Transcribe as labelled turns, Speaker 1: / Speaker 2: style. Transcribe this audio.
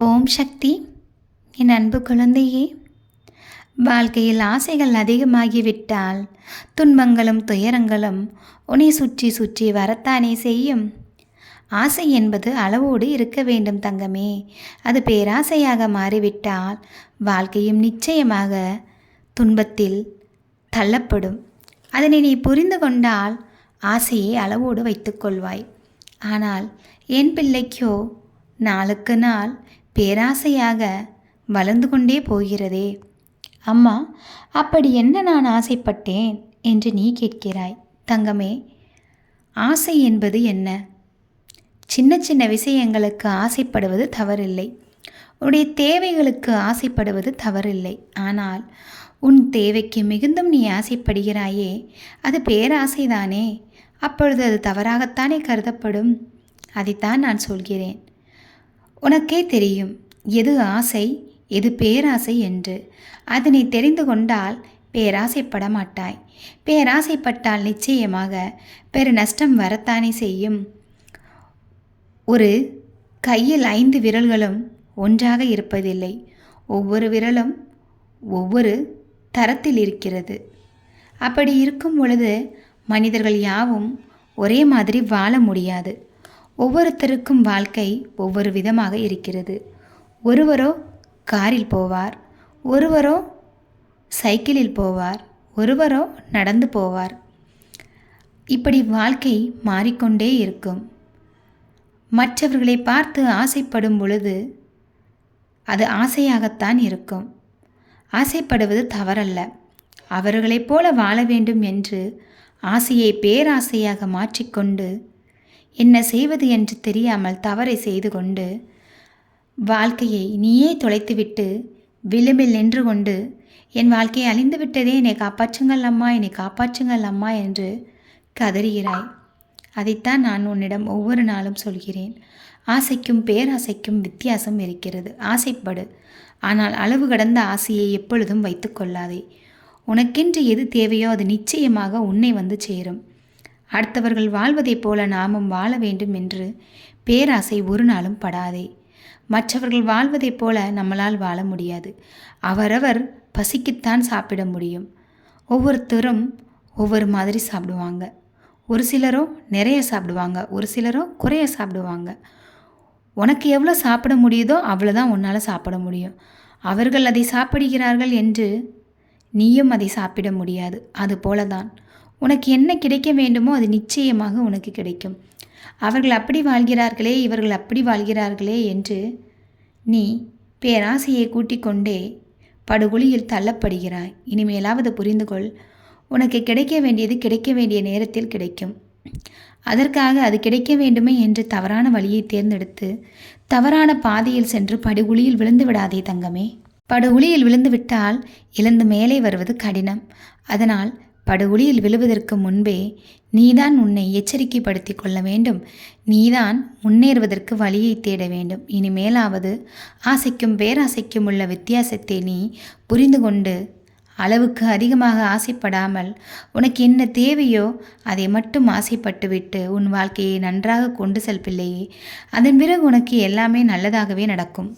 Speaker 1: ஓம் சக்தி என் அன்பு குழந்தையே. வாழ்க்கையில் ஆசைகள் அதிகமாகிவிட்டால் துன்பங்களும் துயரங்களும் உன்னை சுற்றி சுற்றி வரத்தானே செய்யும். ஆசை என்பது அளவோடு இருக்க வேண்டும் தங்கமே. அது பேராசையாக மாறிவிட்டால் வாழ்க்கையும் நிச்சயமாக துன்பத்தில் தள்ளப்படும். அதனை நீ புரிந்து கொண்டால் ஆசையை அளவோடு வைத்துக்கொள்வாய் ஆனால் என் பிள்ளைக்கோ நாளுக்கு நாள் பேராசையாக வளர்ந்து கொண்டே போகிறதே. அம்மா அப்படி என்ன நான் ஆசைப்பட்டேன்? என்று நீ கேட்கிறாய். தங்கமே ஆசை என்பது என்ன? சின்ன சின்ன விஷயங்களுக்கு ஆசைப்படுவது தவறில்லை. உன்னுடைய தேவைகளுக்கு ஆசைப்படுவது தவறில்லை. ஆனால் உன் தேவைக்கு மிகுந்தும் நீ ஆசைப்படுகிறாயே அது பேராசைதானே? அப்பொழுது அது தவறாகத்தானே கருதப்படும்? அதைத்தான் நான் சொல்கிறேன். உனக்கே தெரியும் எது ஆசை எது பேராசை என்று. அதனை தெரிந்து கொண்டால் பேராசைப்பட மாட்டாய் பேராசைப்பட்டால் நிச்சயமாக பெரு நஷ்டம் வரத்தானே செய்யும். ஒரு கையில் ஐந்து விரல்களும் ஒன்றாக இருப்பதில்லை. ஒவ்வொரு விரலும் ஒவ்வொரு தரத்தில் இருக்கிறது. அப்படி இருக்கும் பொழுது மனிதர்கள் யாவும் ஒரே மாதிரி வாழ முடியாது. ஒவ்வொருத்தருக்கும் வாழ்க்கை ஒவ்வொரு விதமாக இருக்கிறது. ஒருவரோ காரில் போவார் ஒருவரோ சைக்கிளில் போவார் ஒருவரோ நடந்து போவார். இப்படி வாழ்க்கை மாறிக்கொண்டே இருக்கும். மற்றவர்களை பார்த்து ஆசைப்படும் பொழுது அது ஆசையாகத்தான் இருக்கும். ஆசைப்படுவது தவறல்ல. அவர்களைப் போல வாழ வேண்டும் என்று ஆசையை பேராசையாக மாற்றிக்கொண்டு என்ன செய்வது என்று தெரியாமல் தவறை செய்து கொண்டு வாழ்க்கையை நீயே தொலைத்துவிட்டு விளிம்பில் நின்று கொண்டு என் வாழ்க்கையை அழிந்து விட்டதே என்னை காப்பாற்றுங்கள் அம்மா என்னை காப்பாற்றுங்கள் அம்மா என்று கதறுகிறாய். அதைத்தான் நான் உன்னிடம் ஒவ்வொரு நாளும் சொல்கிறேன். ஆசைக்கும் பேராசைக்கும் வித்தியாசம் இருக்கிறது. ஆசைப்படு. ஆனால் அளவு கடந்த ஆசையை எப்பொழுதும் வைத்துக்கொள்ளாதே உனக்கென்று எது தேவையோ அது நிச்சயமாக உன்னை வந்து சேரும். அடுத்தவர்கள் வாழ்வதைப் போல நாமும் வாழ வேண்டும் என்று பேராசை ஒரு நாளும் படாதே. மற்றவர்கள் வாழ்வதைப் போல நம்மளால் வாழ முடியாது. அவரவர் பசிக்குத்தான் சாப்பிட முடியும். ஒவ்வொருத்தரும் ஒவ்வொரு மாதிரி சாப்பிடுவாங்க. ஒரு சிலரோ நிறைய சாப்பிடுவாங்க. ஒரு சிலரோ குறைய சாப்பிடுவாங்க. உனக்கு எவ்வளோ சாப்பிட முடியுதோ அவ்வளோதான் உன்னால் சாப்பிட முடியும். அவர்கள் அதை சாப்பிடுகிறார்கள் என்று நீயும் அதை சாப்பிட முடியாது. அது போல தான் உனக்கு என்ன கிடைக்க வேண்டுமோ அது நிச்சயமாக உனக்கு கிடைக்கும். அவர்கள் அப்படி வாழ்கிறார்களே இவர்கள் அப்படி வாழ்கிறார்களே என்று நீ பேராசையை கூட்டிக் கொண்டே படுகொலியில் தள்ளப்படுகிறாய். இனிமேலாவது புரிந்து கொள் உனக்கு கிடைக்க வேண்டியது கிடைக்க வேண்டிய நேரத்தில் கிடைக்கும். அதற்காக அது கிடைக்க வேண்டுமே என்று தவறான வழியை தேர்ந்தெடுத்து தவறான பாதையில் சென்று படுகுழியில் விழுந்து விடாதே தங்கமே. படுகுழியில் விழுந்து விட்டால் இழந்து மேலே வருவது கடினம். அதனால் படுகுழியில் விழுவதற்கு முன்பே நீதான் உன்னை எச்சரிக்கைப்படுத்தி கொள்ள வேண்டும். நீதான் முன்னேறுவதற்கு வழியை தேட வேண்டும். இனிமேலாவது ஆசைக்கும் பேராசைக்கும் உள்ள வித்தியாசத்தை நீ புரிந்து கொண்டு அளவுக்கு அதிகமாக ஆசைப்படாமல் உனக்கு என்ன தேவையோ அதை மட்டும் ஆசைப்பட்டுவிட்டு உன் வாழ்க்கையை நன்றாக கொண்டு செல் பிள்ளையே அதன் பிறகு உனக்கு எல்லாமே நல்லதாகவே நடக்கும்.